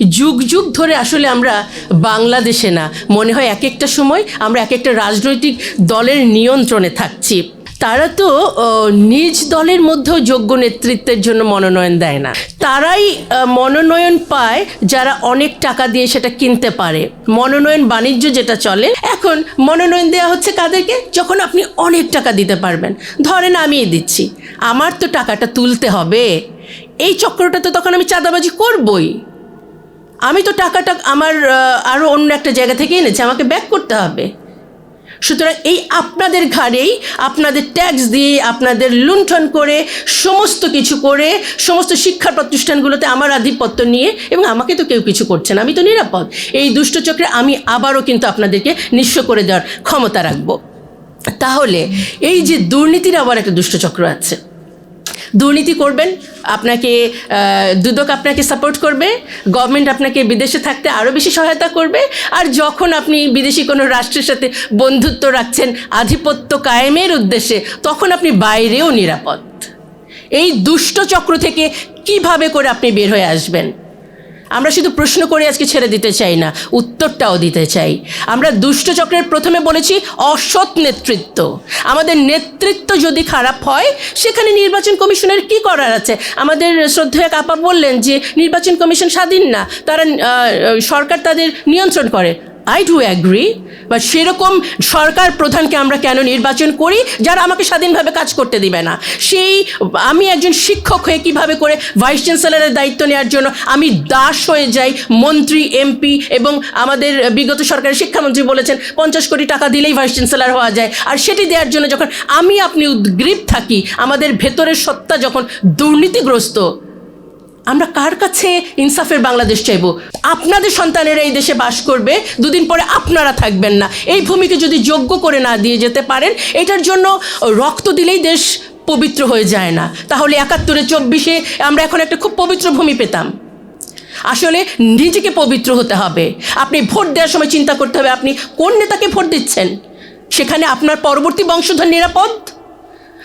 যুগ যুগ ধরে আসলে আমরা বাংলাদেশে না। মনে হয় এক একটা সময় আমরা এক একটা রাজনৈতিক দলের নিয়ন্ত্রণে থাকছি। তারা তো নিজ দলের মধ্যেও যোগ্য নেতৃত্বের জন্য মনোনয়ন দেয় না। তারাই মনোনয়ন পায় যারা অনেক টাকা দিয়ে সেটা কিনতে পারে। মনোনয়ন বাণিজ্য যেটা চলে, এখন মনোনয়ন দেওয়া হচ্ছে কাদেরকে? যখন আপনি অনেক টাকা দিতে পারবেন। ধরেন আমিই দিচ্ছি। আমার তো টাকাটা তুলতে হবে। এই চক্রটা তো তখন আমি চাঁদাবাজি করবই। আমি তো টাকাটা আমার আরও অন্য একটা জায়গা থেকে এনেছি, আমাকে ব্যাক করতে হবে। সুতরাং এই আপনাদের ঘাড়েই আপনাদের ট্যাক্স দিয়ে, আপনাদের লুণ্ঠন করে, সমস্ত কিছু করে, সমস্ত শিক্ষা প্রতিষ্ঠানগুলোতে আমার আধিপত্য নিয়ে, এবং আমাকে তো কেউ কিছু করছে না, আমি তো নিরাপদ। এই দুষ্টচক্রে আমি আবারও কিন্তু আপনাদেরকে নিঃস্ব করে দেওয়ার ক্ষমতা রাখব। তাহলে এই যে দুর্নীতির আবার একটা দুষ্টচক্র আছে। দুর্নীতি করবেন, আপনাকে দুদক আপনাকে সাপোর্ট করবে গভর্নমেন্ট আপনাকে বিদেশে থাকতে আরও বেশি সহায়তা করবে, আর যখন আপনি বিদেশি কোনো রাষ্ট্রের সাথে বন্ধুত্ব রাখছেন, আধিপত্য কায়েমের উদ্দেশ্যে, তখন আপনি বাইরেও নিরাপদ। এই দুষ্ট চক্র থেকে কীভাবে করে আপনি বের হয়ে আসবেন? আমরা শুধু প্রশ্ন করে আজকে ছেড়ে দিতে চাই না, উত্তরটাও দিতে চাই। আমরা দুষ্ট চক্রের প্রথমে বলেছি অসৎ নেতৃত্ব। আমাদের নেতৃত্ব যদি খারাপ হয়, সেখানে নির্বাচন কমিশনের কি করার আছে? আমাদের শ্রদ্ধেয় কাপা বললেন যে, নির্বাচন কমিশন স্বাধীন না। তারা সরকার তাদের নিয়ন্ত্রণ করে। আই ডু অ্যাগ্রি বা সেরকম সরকার প্রধানকে আমরা কেন নির্বাচন করি? যারা আমাকে স্বাধীনভাবে কাজ করতে দিবে না। সেই, আমি একজন শিক্ষক হয়ে কীভাবে করে ভাইস চ্যান্সেলারের দায়িত্ব নেওয়ার জন্য আমি দাস হয়ে যাই, মন্ত্রী এমপি এবং আমাদের বিগত সরকারের শিক্ষামন্ত্রী বলেছেন, পঞ্চাশ কোটি টাকা দিলেই ভাইস চ্যান্সেলার হওয়া যায়। আর সেটি দেওয়ার জন্য যখন আমি আপনি উদ্গ্রীব থাকি, আমাদের ভেতরের সত্তা যখন দুর্নীতিগ্রস্ত আমরা কার কাছে ইনসাফের বাংলাদেশ চাইব? আপনাদের সন্তানেরা এই দেশে বাস করবে, দুদিন পরে আপনারা থাকবেন না। এই ভূমিকে যদি যোগ্য করে না দিয়ে যেতে পারেন, এটার জন্য রক্ত দিলেই দেশ পবিত্র হয়ে যায় না। তাহলে একাত্তরে চব্বিশে আমরা এখন একটা খুব পবিত্র ভূমি পেতাম। আসলে নিজেকে পবিত্র হতে হবে। আপনি ভোট দেওয়ার সময় চিন্তা করতে হবে, আপনি কোন নেতাকে ভোট দিচ্ছেন? সেখানে আপনার পরবর্তী বংশধর নিরাপদ?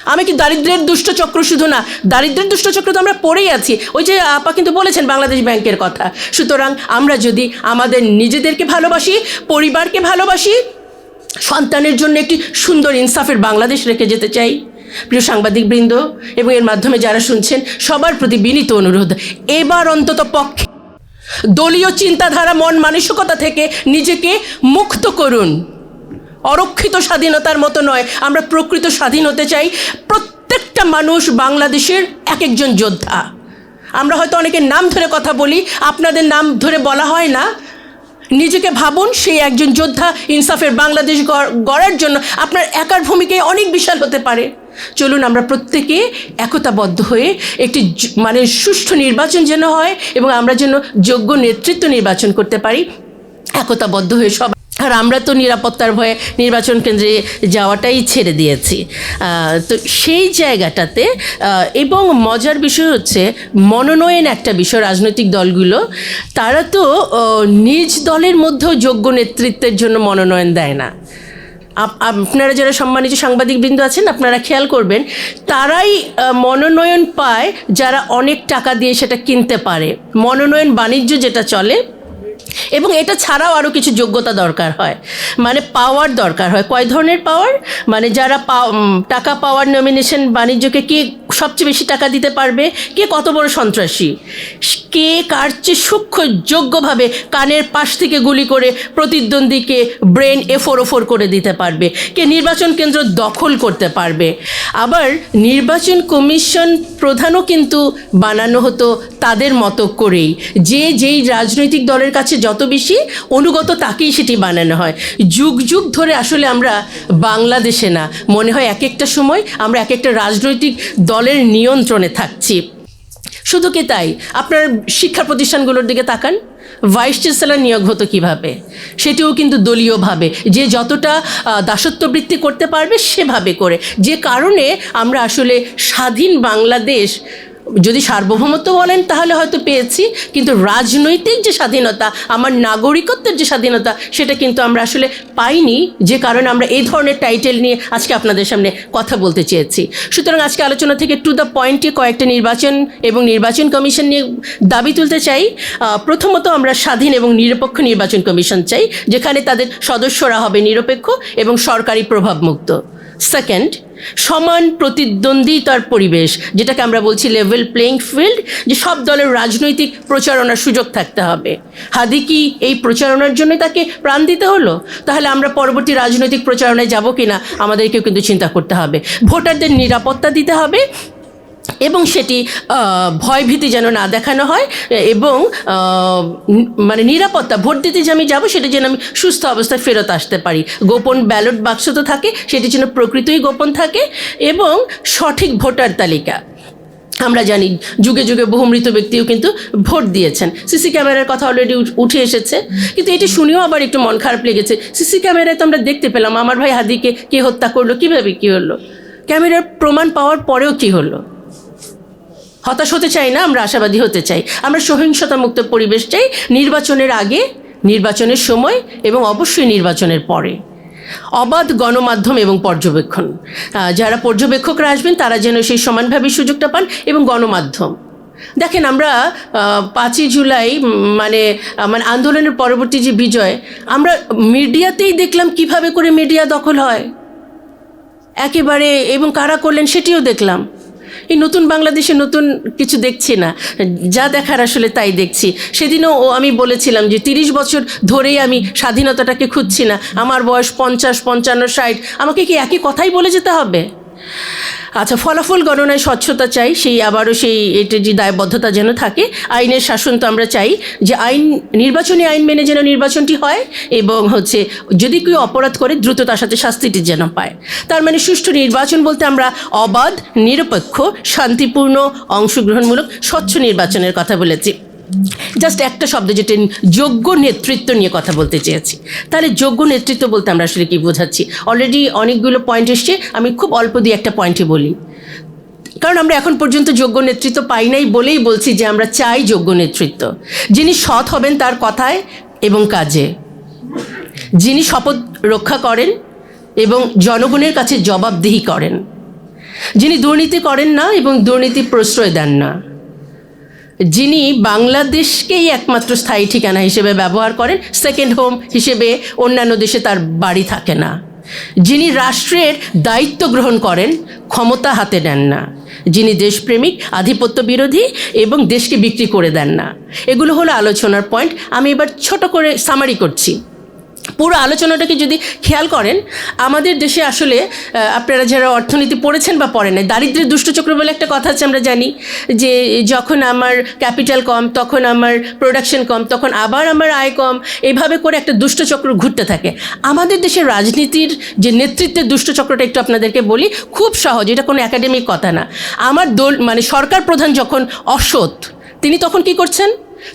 আমি কি দারিদ্রের দুষ্ট চক্র শুধু না? দারিদ্রের দুষ্ট চক্র তো আমরা পড়েই আছি। ওই যে আপা কিন্তু বলেছেন বাংলাদেশ ব্যাংকের কথা। সুতরাং আমরা যদি আমাদের নিজেদেরকে ভালোবাসি, পরিবারকে ভালোবাসি, সন্তানের জন্য একটি সুন্দর ইনসাফের বাংলাদেশ রেখে যেতে চাই। প্রিয় সাংবাদিক বৃন্দ এবং এর মাধ্যমে যারা শুনছেন, সবার প্রতি বিনীত অনুরোধ, এবার অন্তত পক্ষে দলীয় চিন্তাধারা মন মানসিকতা থেকে নিজেকে মুক্ত করুন। অরক্ষিত স্বাধীনতার মতো নয়। আমরা প্রকৃত স্বাধীন হতে চাই প্রত্যেকটা মানুষ বাংলাদেশের এক একজন যোদ্ধা। আমরা হয়তো অনেকের নাম ধরে কথা বলি, আপনাদের নাম ধরে বলা হয় না। নিজেকে ভাবুন, সেই একজন যোদ্ধা ইনসাফের বাংলাদেশ গড়- গড়ার জন্য আপনার একার ভূমিকায় অনেক বিশাল হতে পারে। চলুন আমরা প্রত্যেকে একতাবদ্ধ হয়ে একটি মানে সুষ্ঠু নির্বাচন যেন হয় এবং আমরা যেন যোগ্য নেতৃত্ব নির্বাচন করতে পারি। একতাবদ্ধ হয়ে সব আর আমরা তো নিরাপত্তার ভয়ে নির্বাচন কেন্দ্রে যাওয়াটাই ছেড়ে দিয়েছি। তো সেই জায়গাটাতে এবং মজার বিষয় হচ্ছে, মনোনয়ন একটা বিষয়, রাজনৈতিক দলগুলো, তারা তো নিজ দলের মধ্যেও যোগ্য নেতৃত্বের জন্য মনোনয়ন দেয় না। আপ- আপনারা যারা সম্মানিত সাংবাদিকবৃন্দ আছেন, আপনারা খেয়াল করবেন, তারাই মনোনয়ন পায় যারা অনেক টাকা দিয়ে সেটা কিনতে পারে। মনোনয়ন বাণিজ্য যেটা চলে এবং এটা ছাড়াও আরও কিছু যোগ্যতা দরকার হয়। মানে পাওয়ার দরকার হয়। কয় ধরনের পাওয়ার মানে যারা টাকা পাওয়ার নমিনেশন বাণিজ্যকে কে সবচেয়ে বেশি টাকা দিতে পারবে? কে কত বড় সন্ত্রাসী? কে কার চেয়ে সূক্ষ্ম যোগ্যভাবে কানের পাশ থেকে গুলি করে প্রতিদ্বন্দ্বীকে ব্রেন এফোর ওফোর করে দিতে পারবে? কে নির্বাচন কেন্দ্র দখল করতে পারবে? আবার নির্বাচন কমিশন প্রধানও কিন্তু বানানো হতো তাদের মতো করেই। যে যেই রাজনৈতিক দলের কাছে যত বেশি, অনুগত তাকেই সেটি বানানো হয়। যুগ যুগ ধরে আসলে আমরা বাংলাদেশে না। মনে হয় এক একটা সময় আমরা এক একটা রাজনৈতিক দলের নিয়ন্ত্রণে থাকছি। শুধু কি তাই? আপনার শিক্ষা প্রতিষ্ঠানগুলোর দিকে তাকান। ভাইস চ্যান্সেলর নিয়োগ হতো কীভাবে? সেটিও কিন্তু দলীয়ভাবে। যে যতটা দাসত্ববৃত্তি করতে পারবে সেভাবে করে। যে কারণে আমরা আসলে স্বাধীন বাংলাদেশ যদি সার্বভৌমত্ব বলেন, তাহলে হয়তো পেয়েছি। কিন্তু রাজনৈতিক যে স্বাধীনতা, আমার নাগরিকত্বের যে স্বাধীনতা, সেটা কিন্তু আমরা আসলে পাইনি, যে কারণে আমরা এই ধরনের টাইটেল নিয়ে আজকে আপনাদের সামনে কথা বলতে চেয়েছি। সুতরাং আজকে আলোচনা থেকে টু দ্য পয়েন্টে কয়েকটা নির্বাচন এবং নির্বাচন কমিশন নিয়ে দাবি তুলতে চাই। প্রথমত আমরা স্বাধীন এবং নিরপেক্ষ নির্বাচন কমিশন চাই, যেখানে তাদের সদস্যরা হবে নিরপেক্ষ এবং সরকারি প্রভাবমুক্ত। সেকেন্ড সমান প্রতিদ্বন্দ্বিতার পরিবেশ, যেটাকে আমরা বলছি লেভেল প্লেইং ফিল্ড যে সব দলের রাজনৈতিক প্রচারণার সুযোগ থাকতে হবে। হাদি কি এই প্রচারণার জন্য তাকে প্রাণ দিতে হলো? তাহলে আমরা পরবর্তী রাজনৈতিক প্রচারণায় যাব কি না আমাদেরকেও কিন্তু চিন্তা করতে হবে। ভোটারদের নিরাপত্তা দিতে হবে। এবং সেটি আহ, ভয়ভীতি যেন না দেখানো হয় এবং মানে নিরাপত্তা ভোট দিতে যে আমি যাব সেটা যেন আমি সুস্থ অবস্থায় ফেরত আসতে পারি। গোপন ব্যালট বাক্স তো থাকে সেটি যেন প্রকৃতই গোপন থাকে এবং সঠিক ভোটার তালিকা। আমরা জানি যুগে যুগে বহু মৃত ব্যক্তিও কিন্তু ভোট দিয়েছেন। সিসি ক্যামেরার কথা অলরেডি উঠে এসেছে। কিন্তু এটি শুনেও আবার একটু মন খারাপ লেগেছে। সিসি ক্যামেরায় তো আমরা দেখতে পেলাম আমার ভাই হাদিকে কে হত্যা করল কীভাবে কি হলো? ক্যামেরার প্রমাণ পাওয়ার পরেও কি হলো? হতাশ হতে চাই না, আমরা আশাবাদী হতে চাই। আমরা সহিংসতা মুক্ত পরিবেশ চাই নির্বাচনের আগে, নির্বাচনের সময় এবং অবশ্যই নির্বাচনের পরে। অবাধ গণমাধ্যম এবং পর্যবেক্ষণ। যারা পর্যবেক্ষকরা আসবেন, তারা যেন সেই সমানভাবে সুযোগটা পান এবং গণমাধ্যম। দেখেন, আমরা পাঁচই জুলাই মানে মানে আন্দোলনের পরবর্তী যে বিজয়, আমরা মিডিয়াতেই দেখলাম কীভাবে করে মিডিয়া দখল হয়। একেবারে, এবং কারা করলেন সেটিও দেখলাম। এই নতুন বাংলাদেশে নতুন কিছু দেখছি না। যা দেখার আসলে তাই দেখছি। সেদিনও আমি বলেছিলাম যে তিরিশ বছর ধরেই আমি স্বাধীনতাটাকে খুঁজছি না। আমার বয়স পঞ্চাশ, পঞ্চান্ন, ষাট। আমাকে কি একই কথাই বলে যেতে হবে? আচ্ছা ফলাফল গণনায় স্বচ্ছতা চাই, সেই আবারও সেই এটা যে দায়বদ্ধতা যেন থাকে, আইনের শাসন তো আমরা চাই যে আইন, নির্বাচনী আইন মেনে যেন নির্বাচনটি হয় এবং হচ্ছে যদি কেউ অপরাধ করে, দ্রুত তার সাথে শাস্তিটি যেন পায়। তার মানে সুষ্ঠু নির্বাচন বলতে আমরা অবাধ, নিরপেক্ষ, শান্তিপূর্ণ, অংশগ্রহণমূলক, স্বচ্ছ নির্বাচনের কথা বলেছি। জাস্ট একটা শব্দ যেটা যোগ্য নেতৃত্ব নিয়ে কথা বলতে চেয়েছি। তাহলে যোগ্য নেতৃত্ব বলতে আমরা আসলে কি বোঝাচ্ছি? অলরেডি অনেকগুলো পয়েন্ট এসছে, আমি খুব অল্প দিয়ে একটা পয়েন্টে বলি। কারণ আমরা এখন পর্যন্ত যোগ্য নেতৃত্ব পাই নাই বলেই বলছি যে আমরা চাই যোগ্য নেতৃত্ব। যিনি সৎ হবেন তার কথায় এবং কাজে। যিনি শপথ রক্ষা করেন এবং জনগণের কাছে জবাবদিহি করেন। যিনি দুর্নীতি করেন না এবং দুর্নীতি প্রশ্রয় দেন না। যিনি বাংলাদেশকেই একমাত্র স্থায়ী ঠিকানা হিসেবে ব্যবহার করেন সেকেন্ড হোম হিসেবে অন্যান্য দেশে তার বাড়ি থাকে না। যিনি রাষ্ট্রের দায়িত্ব গ্রহণ করেন, ক্ষমতা হাতে নেন না। যিনি দেশপ্রেমিক, আধিপত্য বিরোধী এবং দেশকে বিক্রি করে দেন না। এগুলো হলো আলোচনার পয়েন্ট আমি এবার ছোট করে সামারি করছি। পুরো আলোচনাটাকে যদি খেয়াল করেন, আমাদের দেশে আসলে আপনারা যারা অর্থনীতি পড়েছেন বা পড়েন নাই দারিদ্রের দুষ্টচক্র বলে একটা কথা আছে আমরা জানি, যে যখন আমার ক্যাপিটাল কম, তখন আমার প্রোডাকশন কম, তখন আবার আমার আয় কম, এভাবে করে একটা দুষ্টচক্র ঘুরতে থাকে। আমাদের দেশের রাজনীতির যে নেতৃত্বের দুষ্টচক্রটা একটু আপনাদেরকে বলি, খুব সহজ, এটা কোনো একাডেমিক কথা না। আমার দল মানে সরকার প্রধান যখন অসৎ, তিনি তখন কি করছেন?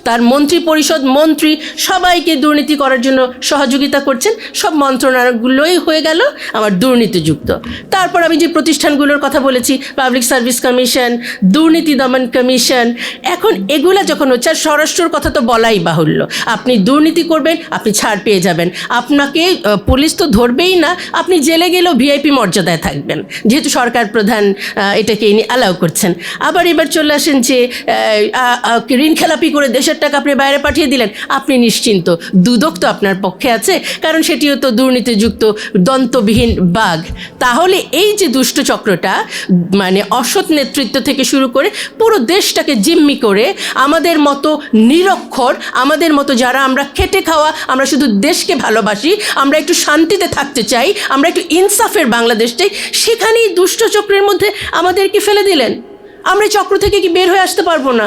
তার মন্ত্রী পরিষদ মন্ত্রী সবাইকে দুর্নীতি করার জন্য সহযোগিতা করছেন। সব মন্ত্রণালয়গুলোই হয়ে গেল আমার দুর্নীতিযুক্ত। তারপর আমি যে প্রতিষ্ঠানগুলোর কথা বলেছি পাবলিক সার্ভিস কমিশন দুর্নীতি দমন কমিশন, এখন এগুলা যখন হচ্ছে, আর স্বরাষ্ট্রর কথা তো বলাই বাহুল্য। আপনি দুর্নীতি করবেন, আপনি ছাড় পেয়ে যাবেন। আপনাকে পুলিশ তো ধরবেই না, আপনি জেলে গেলেও ভিআইপি মর্যাদায় থাকবেন। যেহেতু সরকার প্রধান এটাকে ইনি অ্যালাউ করছেন। আবার এবার চলে আসেন যে ঋণ খেলাপি করে দেশের টাকা আপনি বাইরে পাঠিয়ে দিলেন, আপনি নিশ্চিন্ত। দুদক তো আপনার পক্ষে আছে, কারণ সেটিও তো দুর্নীতিযুক্ত, দন্তবিহীন বাঘ। তাহলে এই যে দুষ্ট চক্রটা মানে অসৎ নেতৃত্ব থেকে শুরু করে পুরো দেশটাকে জিম্মি করে, আমাদের মতো নিরক্ষর, আমাদের মতো যারা আমরা খেটে খাওয়া, আমরা শুধু দেশকে ভালোবাসি, আমরা একটু শান্তিতে থাকতে চাই, আমরা একটু ইনসাফের বাংলাদেশ চাই, সেখানেই দুষ্ট চক্রের মধ্যে আমাদেরকে ফেলে দিলেন। আমরা চক্র থেকে কি বের হয়ে আসতে পারব না?